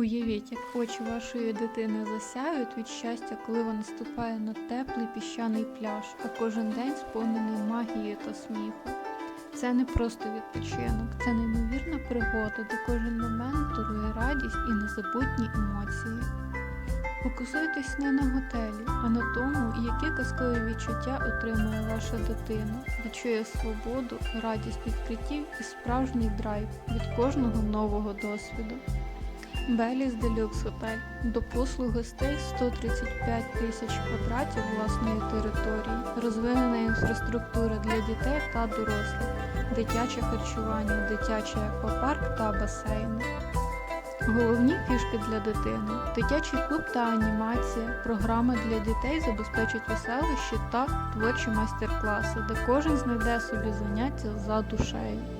Уявіть, як очі вашої дитини засяють від щастя, коли вона ступає на теплий піщаний пляж, а кожен день сповнений магії та сміху. Це не просто відпочинок, це неймовірна пригода, де кожен момент дарує радість і незабутні емоції. Фокусуйтесь не на готелі, а на тому, які казкові відчуття отримує ваша дитина, відчує свободу, радість відкриттів і справжній драйв від кожного нового досвіду. Беліс Делюкс Готель до послуг гостей 135 тисяч квадратів власної території, розвинена інфраструктура для дітей та дорослих, дитяче харчування, дитячий аквапарк та басейни. Головні фішки для дитини: дитячий клуб та анімація, програма для дітей забезпечить веселощі та творчі майстер-класи, де кожен знайде собі заняття за душею.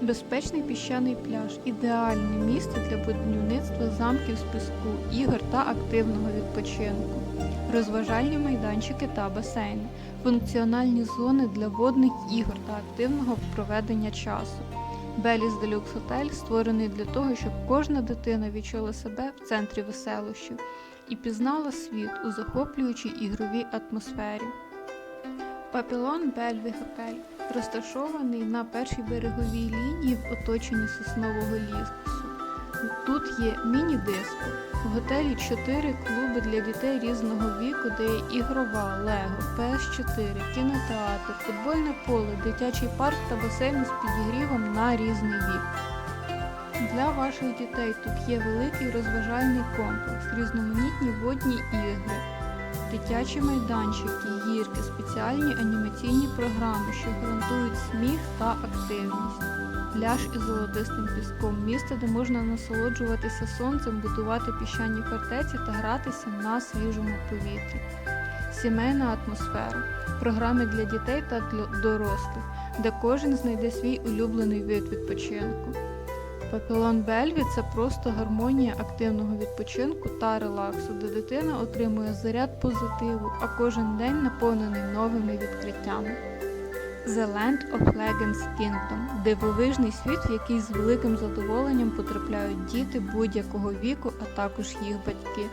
Безпечний піщаний пляж ідеальне місце для будівництва замків з піску, ігор та активного відпочинку, розважальні майданчики та басейни, функціональні зони для водних ігор та активного проведення часу. Беліс Делюкс Готель створений для того, щоб кожна дитина відчула себе в центрі веселощів і пізнала світ у захоплюючій ігровій атмосфері. Папілон Бельві Готель розташований на першій береговій лінії в оточенні соснового лісу. Тут є міні-диско. В готелі 4 клуби для дітей різного віку, де є ігрова, лего, ПС4, кінотеатр, футбольне поле, дитячий парк та басейн з підігрівом на різний вік. Для ваших дітей тут є великий розважальний комплекс, різноманітні водні ігри, дитячі майданчики, гірки, спеціальні анімаційні програми, що гарантують сміх та активність. Пляж із золотистим піском, місце, де можна насолоджуватися сонцем, будувати піщані фортеці та гратися на свіжому повітрі. Сімейна атмосфера, програми для дітей та для дорослих, де кожен знайде свій улюблений вид відпочинку. Папілон Бельві це просто гармонія активного відпочинку та релаксу, де дитина отримує заряд позитиву, а кожен день наповнений новими відкриттями. The Land of Legends Kingdom дивовижний світ, в який з великим задоволенням потрапляють діти будь-якого віку, а також їх батьки.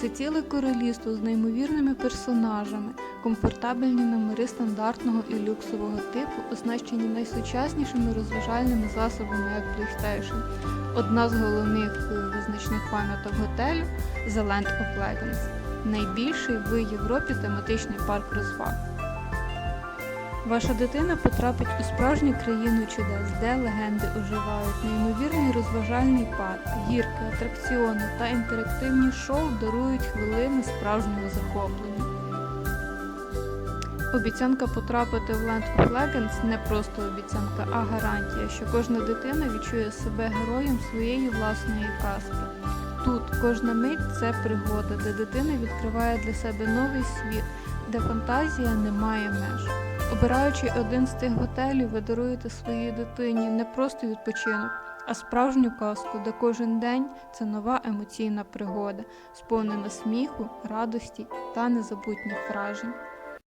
Це ціле королівство з неймовірними персонажами, комфортабельні номери стандартного і люксового типу, оснащені найсучаснішими розважальними засобами як PlayStation. Одна з головних е, визначних пам'яток готелю The Land of Legends – найбільший в Європі тематичний парк розваг. Ваша дитина потрапить у справжню країну чудес, де легенди оживають, неймовірний розважальний парк, гірки, атракціони та інтерактивні шоу дарують хвилини справжнього захоплення. Обіцянка потрапити в Land of Legends не просто обіцянка, а гарантія, що кожна дитина відчує себе героєм своєї власної казки. Тут кожна мить це пригода, де дитина відкриває для себе новий світ, де фантазія не має меж. Обираючи один з тих готелів, ви даруєте своїй дитині не просто відпочинок, а справжню казку, де кожен день це нова емоційна пригода, сповнена сміху, радості та незабутніх вражень.